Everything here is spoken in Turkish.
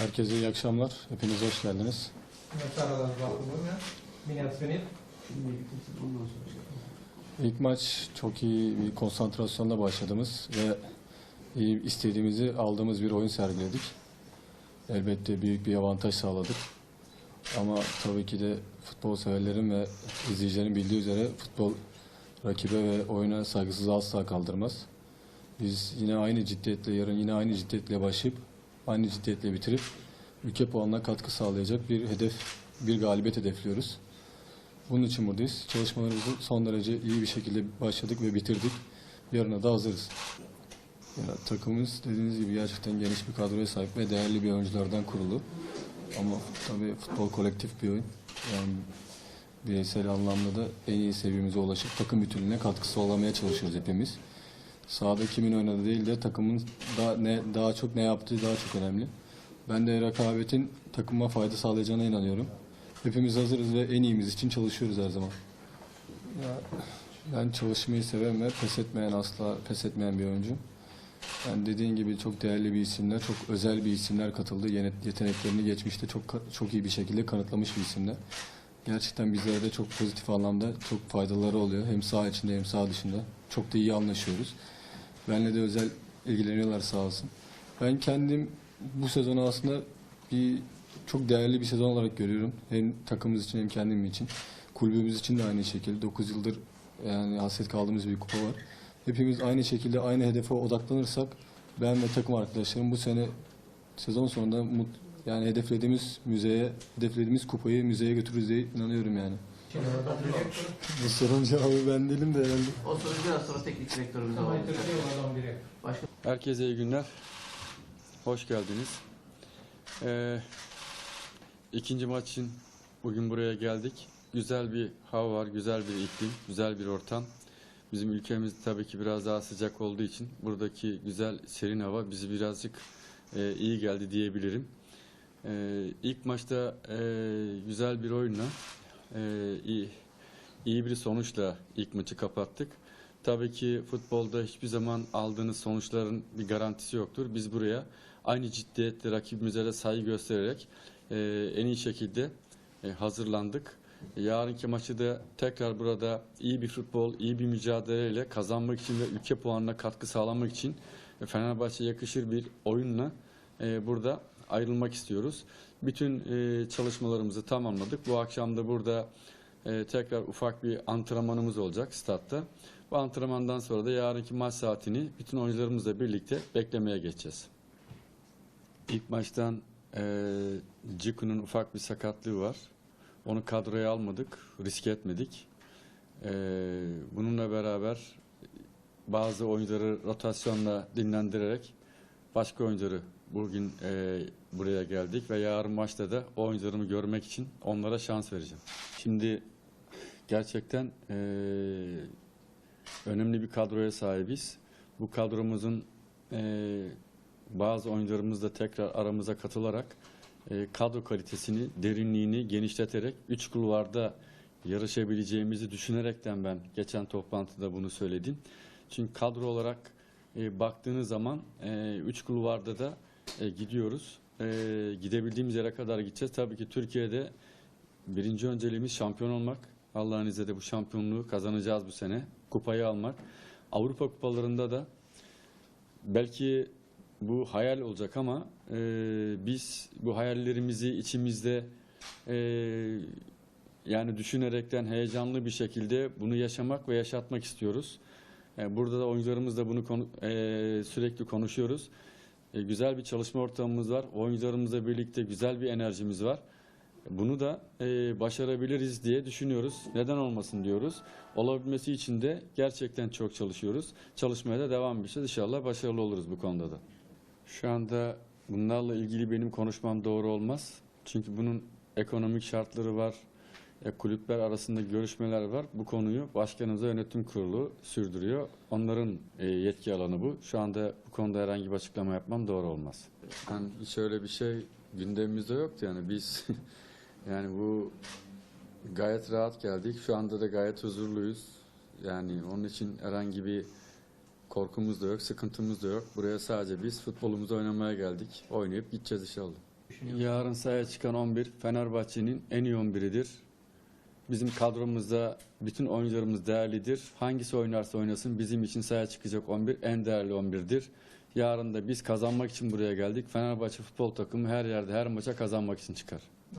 Herkese iyi akşamlar. Hepiniz hoş geldiniz. İlk maç çok iyi bir konsantrasyonla başladığımız ve iyi istediğimizi aldığımız bir oyun sergiledik. Elbette büyük bir avantaj sağladık. Ama tabii ki de futbol severlerin ve izleyicilerin bildiği üzere futbol rakibe ve oyuna saygısız asla kaldırmaz. Biz yine aynı ciddiyetle yarın yine aynı ciddiyetle başlayıp aynı ciddiyetle bitirip ülke puanına katkı sağlayacak bir hedef, bir galibiyet hedefliyoruz. Bunun için buradayız. Çalışmalarımızı son derece iyi bir şekilde başladık ve bitirdik. Yarına da hazırız. Ya, takımımız dediğiniz gibi gerçekten geniş bir kadroya sahip ve değerli bir oyunculardan kurulu. Ama tabii futbol kolektif bir oyun. Yani bireysel anlamda da en iyi seviyemize ulaşıp takım bütünlüğüne katkısı olamaya çalışıyoruz hepimiz. Sahada kimin oynadığı değil de takımın daha, ne, daha çok ne yaptığı daha çok önemli. Ben de rekabetin takıma fayda sağlayacağına inanıyorum. Hepimiz hazırız ve en iyimiz için çalışıyoruz her zaman. Ben çalışmayı seven ve pes etmeyen asla pes etmeyen bir oyuncu. Yani dediğin gibi çok değerli bir isimler, çok özel bir isimler katıldı. Yeteneklerini geçmişte çok çok iyi bir şekilde kanıtlamış bir isimler. Gerçekten bizlere de çok pozitif anlamda çok faydaları oluyor. Hem saha içinde hem saha dışında. Çok da iyi anlaşıyoruz. Benle de özel ilgileniyorlar sağ olsun. Ben kendim bu sezonu aslında bir çok değerli bir sezon olarak görüyorum. Hem takımımız için hem kendim için. Kulübümüz için de aynı şekilde. 9 yıldır yani hasret kaldığımız bir kupa var. Hepimiz aynı şekilde aynı hedefe odaklanırsak ben ve takım arkadaşlarım bu sene sezon sonunda mut, yani hedeflediğimiz müzeye, hedeflediğimiz kupayı müzeye götürürüz diye inanıyorum yani. Bu sorun cevabı ben değilim de herhalde. O soru biraz sonra teknik direktörümüz havaydı. Başka... Herkese iyi günler. Hoş geldiniz. Ee, ikinci maç için bugün buraya geldik. Güzel bir hava var, güzel bir iklim, güzel bir ortam. Bizim ülkemiz tabii ki biraz daha sıcak olduğu için buradaki güzel serin hava bizi birazcık e, iyi geldi diyebilirim. E, ilk maçta e, güzel bir oyunla e, iyi, iyi bir sonuçla ilk maçı kapattık. Tabii ki futbolda hiçbir zaman aldığınız sonuçların bir garantisi yoktur. Biz buraya aynı ciddiyetle rakibimize de saygı göstererek e, en iyi şekilde e, hazırlandık. Yarınki maçı da tekrar burada iyi bir futbol, iyi bir mücadeleyle kazanmak için ve ülke puanına katkı sağlamak için e, Fenerbahçe'ye yakışır bir oyunla e, burada ayrılmak istiyoruz. Bütün e, çalışmalarımızı tamamladık. Bu akşam da burada e, tekrar ufak bir antrenmanımız olacak statta. Bu antrenmandan sonra da yarınki maç saatini bütün oyuncularımızla birlikte beklemeye geçeceğiz. İlk maçtan e, Ciku'nun ufak bir sakatlığı var. Onu kadroya almadık, risk etmedik. E, bununla beraber bazı oyuncuları rotasyonla dinlendirerek başka oyuncuları bugün e, buraya geldik ve yarın maçta da oyuncularımı görmek için onlara şans vereceğim. Şimdi gerçekten e, önemli bir kadroya sahibiz. Bu kadromuzun e, bazı oyuncularımız da tekrar aramıza katılarak e, kadro kalitesini, derinliğini genişleterek üç kulvarda yarışabileceğimizi düşünerekten ben geçen toplantıda bunu söyledim. Çünkü kadro olarak e, baktığınız zaman e, üç kulvarda da e, gidiyoruz. E, gidebildiğimiz yere kadar gideceğiz. Tabii ki Türkiye'de birinci önceliğimiz şampiyon olmak. Allah'ın izniyle bu şampiyonluğu kazanacağız bu sene. Kupayı almak. Avrupa kupalarında da belki bu hayal olacak ama e, biz bu hayallerimizi içimizde e, yani düşünerekten heyecanlı bir şekilde bunu yaşamak ve yaşatmak istiyoruz. E, burada da oyuncularımızla bunu konu- e, sürekli konuşuyoruz. E, güzel bir çalışma ortamımız var. Oyuncularımızla birlikte güzel bir enerjimiz var. Bunu da e, başarabiliriz diye düşünüyoruz. Neden olmasın diyoruz. Olabilmesi için de gerçekten çok çalışıyoruz. Çalışmaya da devam edeceğiz. İnşallah başarılı oluruz bu konuda da. Şu anda bunlarla ilgili benim konuşmam doğru olmaz. Çünkü bunun ekonomik şartları var. E, kulüpler arasında görüşmeler var. Bu konuyu başkanımıza yönetim kurulu sürdürüyor. Onların e, yetki alanı bu. Şu anda bu konuda herhangi bir açıklama yapmam doğru olmaz. Yani hiç öyle bir şey gündemimizde yoktu yani biz yani bu gayet rahat geldik. Şu anda da gayet huzurluyuz. Yani onun için herhangi bir korkumuz da yok, sıkıntımız da yok. Buraya sadece biz futbolumuzu oynamaya geldik. Oynayıp gideceğiz inşallah. Yarın sahaya çıkan 11 Fenerbahçe'nin en iyi 11'idir. Bizim kadromuzda bütün oyuncularımız değerlidir. Hangisi oynarsa oynasın bizim için sahaya çıkacak 11 en değerli 11'dir. Yarın da biz kazanmak için buraya geldik. Fenerbahçe futbol takımı her yerde her maça kazanmak için çıkar.